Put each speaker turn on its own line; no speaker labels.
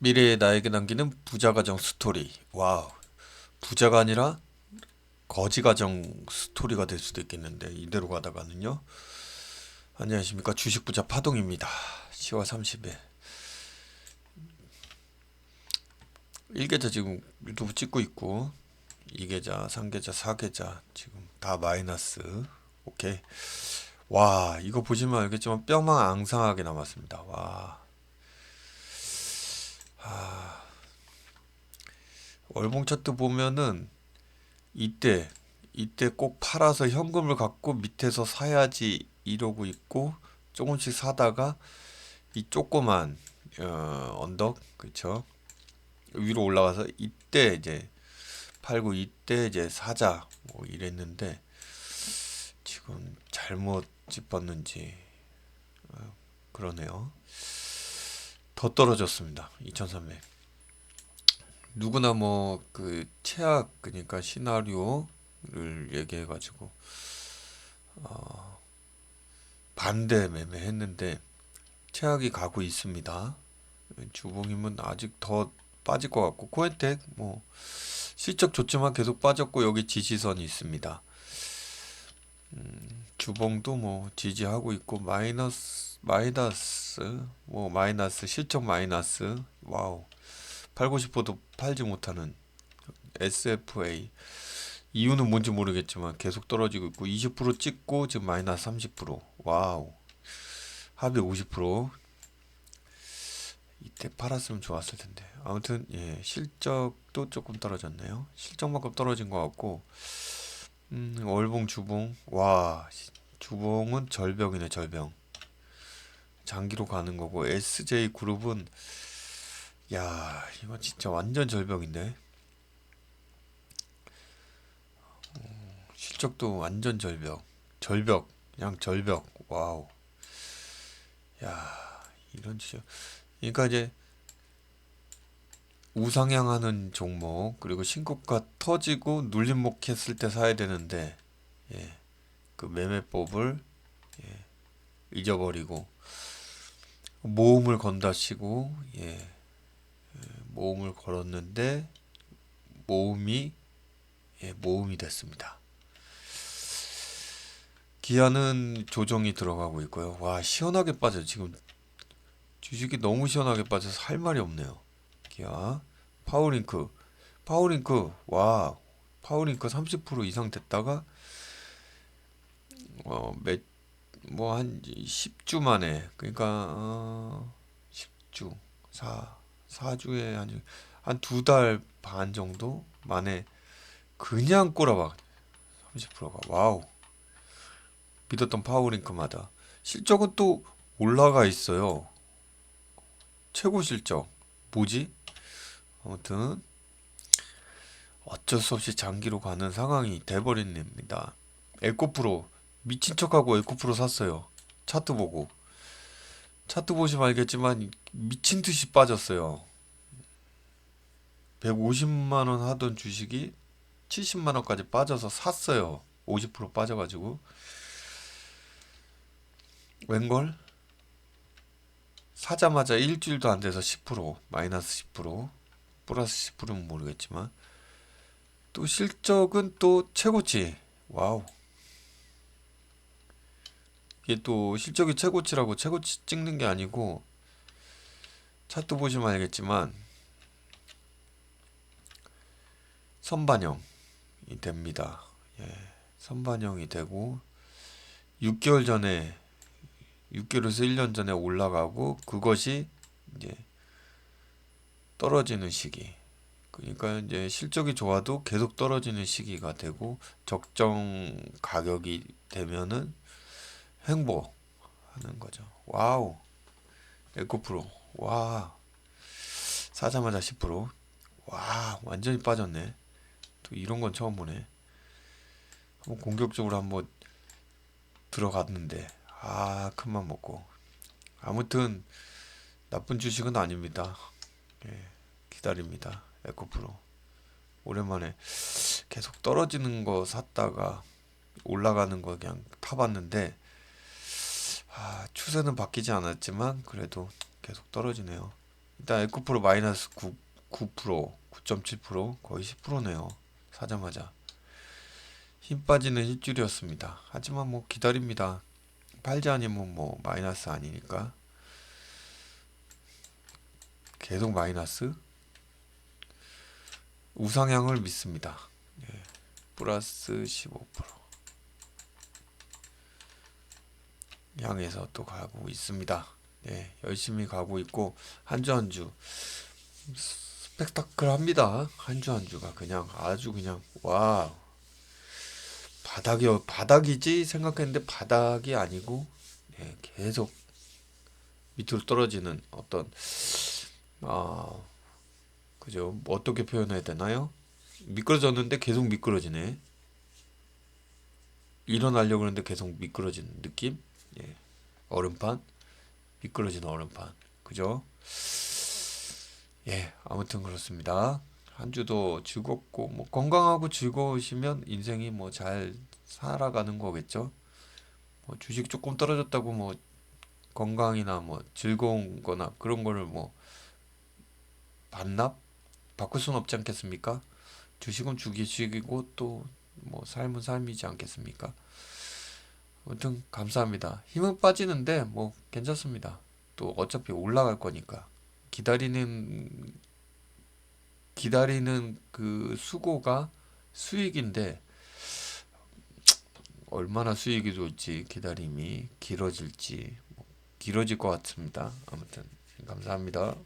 미래의 나에게 남기는 부자 가정 스토리. 와우. 부자가 아니라 거지 가정 스토리가 될 수도 있겠는데 이대로 가다가는요. 안녕하십니까 주식 부자 파동입니다. 10월 30일. 1계좌 지금 유튜브 찍고 있고 2계좌, 3계좌, 4계좌 지금 다 마이너스. 오케이. 와, 이거 보시면 알겠지만 뼈만 앙상하게 남았습니다. 와. 월봉 차트 보면은 이때 이때 꼭 팔아서 현금을 갖고 밑에서 사야지 이러고 있고 조금씩 사다가 이 조그만 어, 언덕 그쵸? 위로 올라가서 이때 이제 팔고 이때 이제 사자 뭐 이랬는데 지금 잘못 짚었는지 어, 그러네요 더 떨어졌습니다 2300 누구나 뭐 그 최악 그러니까 시나리오를 얘기해 가지고 어 반대 매매했는데 최악이 가고 있습니다. 주봉임은 아직 더 빠질 것 같고 코엔텍 뭐 실적 좋지만 계속 빠졌고 여기 지지선이 있습니다. 음, 주봉도 뭐 지지하고 있고 마이너스 마이너스 뭐 마이너스 실적 마이너스. 와우. 팔고 싶어도 팔지 못하는 SFA 이유는 뭔지 모르겠지만 계속 떨어지고 있고 20% 찍고 지금 마이너스 30% 와우. 합의 50% 이때 팔았으면 좋았을 텐데. 아무튼 예 실적도 조금 떨어졌네요. 실적만큼 떨어진 것 같고 음 월봉 주봉 와 주봉은 절벽이네 절벽 장기로 가는 거고 SJ 그룹은 야, 이거 진짜 완전 절벽인데. 어, 실적도 완전 절벽. 절벽. 그냥 절벽. 와우. 야, 이런 진짜. 그러니까 이제 우상향하는 종목 그리고 신고가 터지고 눌림목 했을 때 사야 되는데 예. 그 매매법을 예. 잊어버리고 모험을 건다시고 예. 모음을 걸었는데 모음이 예, 모음이 됐습니다. 기아는 조정이 들어가고 있고요. 와 시원하게 빠져 지금 주식이 너무 시원하게 빠져서 할 말이 없네요. 기아 파워링크. 파워링크. 와 파워링크 30% 이상 됐다가 어몇뭐한 10주 만에 그러니까 어 10주 4 4주에 한 한 두 달 반 정도 만에 그냥 꼬라박 30%가. 와우. 믿었던 파워링크마다. 실적은 또 올라가 있어요. 최고 실적. 뭐지 아무튼 어쩔 수 없이 장기로 가는 상황이 돼버린 겁니다 에코프로 미친 척하고 에코프로 샀어요 차트 보고 차트 보시면 알겠지만 미친 듯이 빠졌어요. 150만 원 하던 주식이 70만 원까지 빠져서 샀어요. 50% 빠져가지고 웬걸? 사자마자 일주일도 안 돼서 10% 마이너스 10% 플러스 10%는 모르겠지만 또 실적은 또 최고치 와우 이게 또 실적이 최고치라고 최고치 찍는 게 아니고 차트 보시면 알겠지만 선반영이 됩니다. 예, 선반영이 되고 6개월 전에 6개월에서 1년 전에 올라가고 그것이 이제 떨어지는 시기. 그러니까 이제 실적이 좋아도 계속 떨어지는 시기가 되고 적정 가격이 되면은 횡보하는 거죠. 와우. 에코프로. 와. 사자마자 10%. 와, 완전히 빠졌네. 또 이런 건 처음 보네. 한번 공격적으로 한번 들어갔는데 아, 큰맘 먹고. 아무튼 나쁜 주식은 아닙니다. 예, 기다립니다. 에코프로. 오랜만에 계속 떨어지는 거 샀다가 올라가는 거 그냥 타봤는데 아, 추세는 바뀌지 않았지만 그래도 계속 떨어지네요. 일단 에코프로 마이너스 9, 9%, 9.7% 거의 10%네요. 사자마자 힘 빠지는 일줄이었습니다. 하지만 뭐 기다립니다. 팔지 않으면 뭐 마이너스 아니니까 계속 마이너스 우상향을 믿습니다. 예, 플러스 15% 향해서 또 가고 있습니다. 네, 열심히 가고 있고 한 주 한 주 스펙타클합니다. 한 주 한 주가 그냥 아주 그냥 와 바닥이 바닥이지 생각했는데 바닥이 아니고 예, 계속 밑으로 떨어지는 어떤 아 그죠 뭐 어떻게 표현해야 되나요? 미끄러졌는데 계속 미끄러지네. 일어나려고 하는데 계속 미끄러지는 느낌? 예. 얼음판 미끄러지는 얼음판 그죠? 예 아무튼 그렇습니다. 한 주도 즐겁고 뭐 건강하고 즐거우시면 인생이 뭐 잘 살아가는 거겠죠. 뭐 주식 조금 떨어졌다고 뭐 건강이나 뭐 즐거운 거나 그런 거를 뭐 반납 바꿀 수는 없지 않겠습니까? 주식은 주식이고 또 뭐 삶은 삶이지 않겠습니까? 아무튼 감사합니다. 힘은 빠지는데 뭐 괜찮습니다. 또 어차피 올라갈 거니까 기다리는 기다리는 그 수고가 수익인데 얼마나 수익이 좋을지 기다림이 길어질지 뭐 길어질 것 같습니다. 아무튼 감사합니다.